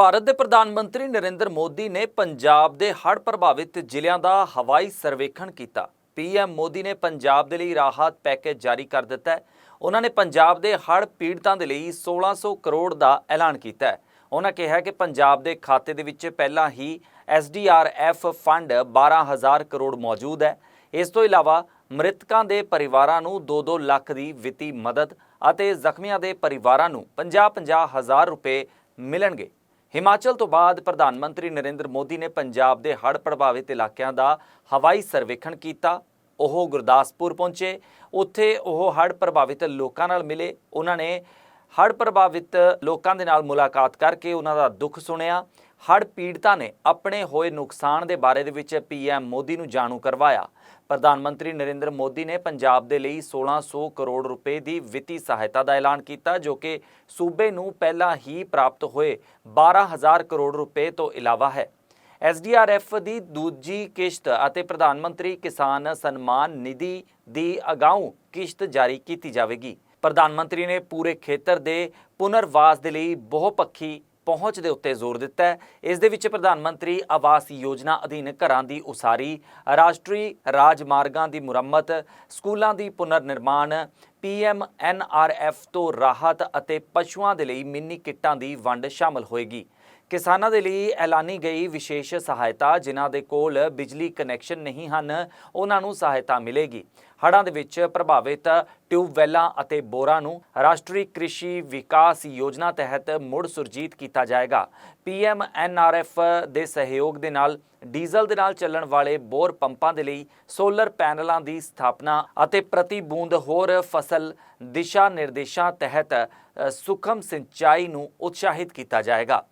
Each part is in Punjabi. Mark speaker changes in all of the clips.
Speaker 1: ਭਾਰਤ ਦੇ ਪ੍ਰਧਾਨ ਮੰਤਰੀ ਨਰਿੰਦਰ ਮੋਦੀ ਨੇ ਪੰਜਾਬ ਦੇ ਹੜ੍ਹ ਪ੍ਰਭਾਵਿਤ ਜ਼ਿਲ੍ਹਿਆਂ ਦਾ ਹਵਾਈ ਸਰਵੇਖਣ ਕੀਤਾ। ਪੀਐਮ ਮੋਦੀ ਨੇ ਪੰਜਾਬ ਦੇ ਲਈ ਰਾਹਤ ਪੈਕੇਜ ਜਾਰੀ ਕਰ ਦਿੱਤਾ ਹੈ। ਉਹਨਾਂ ਨੇ ਪੰਜਾਬ ਦੇ ਹੜ੍ਹ ਪੀੜਤਾਂ ਦੇ ਲਈ 1600 ਕਰੋੜ ਦਾ ਐਲਾਨ ਕੀਤਾ ਹੈ। ਉਹਨਾਂ ਕਿਹਾ ਕਿ ਪੰਜਾਬ ਦੇ ਖਾਤੇ ਦੇ ਵਿੱਚ ਪਹਿਲਾਂ ਹੀ ਐਸਡੀਆਰਐਫ ਫੰਡ 12000 ਕਰੋੜ ਮੌਜੂਦ ਹੈ। ਇਸ ਤੋਂ ਇਲਾਵਾ ਮ੍ਰਿਤਕਾਂ ਦੇ ਪਰਿਵਾਰਾਂ ਨੂੰ 2-2 ਲੱਖ ਦੀ ਵਿੱਤੀ ਮਦਦ ਅਤੇ ਜ਼ਖਮੀਆਂ ਦੇ ਪਰਿਵਾਰਾਂ ਨੂੰ 50-50 ਹਜ਼ਾਰ ਰੁਪਏ ਮਿਲਣਗੇ। ਹਿਮਾਚਲ ਤੋਂ ਬਾਅਦ ਪ੍ਰਧਾਨ ਮੰਤਰੀ ਨਰਿੰਦਰ ਮੋਦੀ ਨੇ ਪੰਜਾਬ ਦੇ ਹੜ੍ਹ ਪ੍ਰਭਾਵਿਤ ਇਲਾਕਿਆਂ ਦਾ ਹਵਾਈ ਸਰਵੇਖਣ ਕੀਤਾ। ਉਹ ਗੁਰਦਾਸਪੁਰ ਪਹੁੰਚੇ। ਉੱਥੇ ਉਹ ਹੜ੍ਹ ਪ੍ਰਭਾਵਿਤ ਲੋਕਾਂ ਨਾਲ ਮਿਲੇ। ਉਹਨਾਂ ਨੇ ਹੜ੍ਹ ਪ੍ਰਭਾਵਿਤ ਲੋਕਾਂ ਦੇ ਨਾਲ ਮੁਲਾਕਾਤ ਕਰਕੇ ਉਹਨਾਂ ਦਾ ਦੁੱਖ ਸੁਣਿਆ। ਹੜ੍ਹ ਪੀੜਤਾਂ ਨੇ ਆਪਣੇ ਹੋਏ ਨੁਕਸਾਨ ਦੇ ਬਾਰੇ ਦੇ ਵਿੱਚ ਪੀਐਮ ਮੋਦੀ ਨੂੰ ਜਾਣੂ ਕਰਵਾਇਆ। ਪ੍ਰਧਾਨ ਮੰਤਰੀ ਨਰਿੰਦਰ ਮੋਦੀ ਨੇ ਪੰਜਾਬ ਦੇ ਲਈ 1600 ਕਰੋੜ ਰੁਪਏ ਦੀ ਵਿੱਤੀ ਸਹਾਇਤਾ ਦਾ ਐਲਾਨ ਕੀਤਾ, ਜੋ ਕਿ ਸੂਬੇ ਨੂੰ ਪਹਿਲਾਂ ਹੀ ਪ੍ਰਾਪਤ ਹੋਏ 12000 ਕਰੋੜ ਰੁਪਏ ਤੋਂ ਇਲਾਵਾ ਹੈ। ਐਸਡੀਆਰਐਫ ਦੀ ਦੂਜੀ ਕਿਸ਼ਤ ਅਤੇ ਪ੍ਰਧਾਨ ਮੰਤਰੀ ਕਿਸਾਨ ਸਨਮਾਨ ਨਿਧੀ ਦੀ ਅਗਾਊਂ ਕਿਸ਼ਤ ਜਾਰੀ ਕੀਤੀ ਜਾਵੇਗੀ। ਪ੍ਰਧਾਨ ਮੰਤਰੀ ਨੇ ਪੂਰੇ ਖੇਤਰ ਦੇ ਪੁਨਰਵਾਸ ਦੇ ਲਈ ਬਹੁਪੱਖੀ ਪਹੁੰਚ ਦੇ ਉੱਤੇ ਜ਼ੋਰ ਦਿੱਤਾ ਹੈ। ਇਸ ਦੇ ਵਿੱਚ ਪ੍ਰਧਾਨ ਮੰਤਰੀ ਆਵਾਸ ਯੋਜਨਾ ਅਧੀਨ ਘਰਾਂ ਦੀ ਉਸਾਰੀ, ਰਾਸ਼ਟਰੀ ਰਾਜਮਾਰਗਾਂ ਦੀ ਮੁਰੰਮਤ, ਸਕੂਲਾਂ ਦੀ ਪੁਨਰ ਨਿਰਮਾਣ ਪੀਐਮ ਐਨਆਰਐਫ ਤੋਂ ਰਾਹਤ ਅਤੇ ਪਸ਼ੂਆਂ ਦੇ ਲਈ ਮਿੰਨੀ ਕਿੱਟਾਂ ਦੀ ਵੰਡ ਸ਼ਾਮਲ ਹੋਏਗੀ। ਕਿਸਾਨਾਂ ਦੇ ਲਈ ਐਲਾਨੀ ਗਈ ਵਿਸ਼ੇਸ਼ ਸਹਾਇਤਾ ਜਿਨ੍ਹਾਂ ਦੇ ਕੋਲ ਬਿਜਲੀ ਕਨੈਕਸ਼ਨ ਨਹੀਂ ਹਨ ਉਹਨਾਂ ਨੂੰ ਸਹਾਇਤਾ ਮਿਲੇਗੀ। ਹੜ੍ਹਾਂ ਦੇ ਵਿੱਚ ਪ੍ਰਭਾਵਿਤ ਟਿਊਬਵੈੱਲਾਂ ਅਤੇ ਬੋਰਾਂ ਨੂੰ ਰਾਸ਼ਟਰੀ ਕ੍ਰਿਸ਼ੀ ਵਿਕਾਸ ਯੋਜਨਾ ਤਹਿਤ ਮੁੜ ਸੁਰਜੀਤ ਕੀਤਾ ਜਾਏਗਾ। ਪੀਐਮ ਐਨਆਰਐਫ ਦੇ ਸਹਿਯੋਗ ਦੇ ਨਾਲ ਡੀਜ਼ਲ ਦੇ ਨਾਲ ਚੱਲਣ ਵਾਲੇ ਬੋਰ ਪੰਪਾਂ ਦੇ ਲਈ ਸੋਲਰ ਪੈਨਲਾਂ ਦੀ ਸਥਾਪਨਾ ਅਤੇ ਪ੍ਰਤੀ ਬੂੰਦ ਹੋਰ ਫਸਲ ਦਿਸ਼ਾ ਨਿਰਦੇਸ਼ਾਂ ਤਹਿਤ ਅ, ਸੁਖਮ ਸਿੰਚਾਈ ਨੂੰ ਉਤਸ਼ਾਹਿਤ ਕੀਤਾ ਜਾਏਗਾ।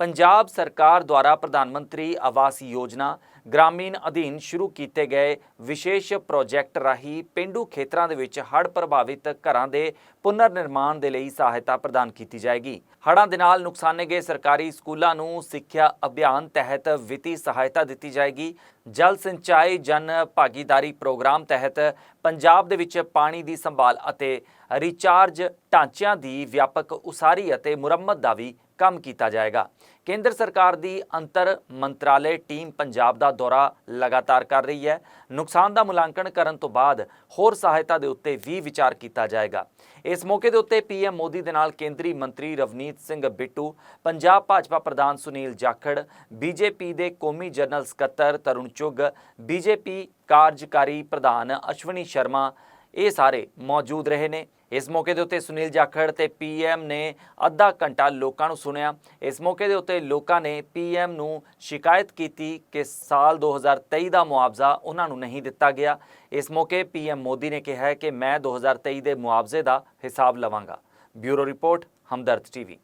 Speaker 1: ਪੰਜਾਬ ਸਰਕਾਰ ਦੁਆਰਾ ਪ੍ਰਧਾਨ ਮੰਤਰੀ ਆਵਾਸ ਯੋਜਨਾ ਗ੍ਰਾਮੀਣ ਅਧੀਨ ਸ਼ੁਰੂ ਕੀਤੇ ਗਏ ਵਿਸ਼ੇਸ਼ ਪ੍ਰੋਜੈਕਟ ਰਾਹੀਂ ਪਿੰਡੂ ਖੇਤਰਾਂ ਦੇ ਵਿੱਚ ਹੜ੍ਹ ਪ੍ਰਭਾਵਿਤ ਘਰਾਂ ਦੇ ਪੁਨਰ ਨਿਰਮਾਣ ਦੇ ਲਈ ਸਹਾਇਤਾ ਪ੍ਰਦਾਨ ਕੀਤੀ ਜਾਏਗੀ। ਹੜ੍ਹਾਂ ਦੇ ਨਾਲ ਨੁਕਸਾਨੇ ਗਏ ਸਰਕਾਰੀ ਸਕੂਲਾਂ ਨੂੰ ਸਿੱਖਿਆ ਅਭਿਆਨ ਤਹਿਤ ਵਿੱਤੀ ਸਹਾਇਤਾ ਦਿੱਤੀ ਜਾਏਗੀ। ਜਲ ਸਿੰਚਾਈ ਜਨ ਭਾਗੀਦਾਰੀ ਪ੍ਰੋਗਰਾਮ ਤਹਿਤ ਪੰਜਾਬ ਦੇ ਵਿੱਚ ਪਾਣੀ ਦੀ ਸੰਭਾਲ ਅਤੇ ਰੀਚਾਰਜ ਢਾਂਚਿਆਂ ਦੀ ਵਿਆਪਕ ਉਸਾਰੀ ਅਤੇ ਮੁਰੰਮਤ ਦਾ ਵੀ ਕੰਮ ਕੀਤਾ ਜਾਏਗਾ। ਕੇਂਦਰ ਸਰਕਾਰ ਦੀ ਅੰਤਰ ਮੰਤਰਾਲੇ ਟੀਮ ਪੰਜਾਬ ਦਾ ਦੌਰਾ ਲਗਾਤਾਰ ਕਰ ਰਹੀ ਹੈ। ਨੁਕਸਾਨ ਦਾ ਮੁਲਾਂਕਣ ਕਰਨ ਤੋਂ ਬਾਅਦ ਹੋਰ ਸਹਾਇਤਾ ਦੇ ਉੱਤੇ ਵੀ ਵਿਚਾਰ ਕੀਤਾ ਜਾਏਗਾ। ਇਸ ਮੌਕੇ ਦੇ ਉੱਤੇ ਪੀਐਮ ਮੋਦੀ ਦੇ ਨਾਲ ਕੇਂਦਰੀ ਮੰਤਰੀ ਰਵਨੀਤ ਸਿੰਘ ਬਿੱਟੂ, ਪੰਜਾਬ ਭਾਜਪਾ ਪ੍ਰਧਾਨ ਸੁਨੀਲ ਜਾਖੜ ਬੀਜੇਪੀ ਦੇ ਕੌਮੀ ਜਨਰਲ ਸਕੱਤਰ ਤਰੁਣ ਚੁੱਗ ਬੀਜੇਪੀ ਕਾਰਜਕਾਰੀ ਪ੍ਰਧਾਨ ਅਸ਼ਵਨੀ ਸ਼ਰਮਾ ਇਹ ਸਾਰੇ ਮੌਜੂਦ ਰਹੇ ਨੇ। ਇਸ ਮੌਕੇ ਦੇ ਉੱਤੇ ਸੁਨੀਲ ਜਾਖੜ ਤੇ ਪੀਐਮ ਨੇ ਅੱਧਾ ਘੰਟਾ ਲੋਕਾਂ ਨੂੰ ਸੁਣਿਆ। ਇਸ ਮੌਕੇ ਦੇ ਉੱਤੇ ਲੋਕਾਂ ਨੇ ਪੀਐਮ ਨੂੰ ਸ਼ਿਕਾਇਤ ਕੀਤੀ ਕਿ ਸਾਲ 2023 ਦਾ ਮੁਆਵਜ਼ਾ ਉਹਨਾਂ ਨੂੰ ਨਹੀਂ ਦਿੱਤਾ ਗਿਆ। ਇਸ ਮੌਕੇ ਪੀਐਮ ਮੋਦੀ ਨੇ ਕਿਹਾ ਕਿ ਮੈਂ 2023 ਦੇ ਮੁਆਵਜ਼ੇ ਦਾ ਹਿਸਾਬ ਲਵਾਂਗਾ। Bureau report, Hamdard TV.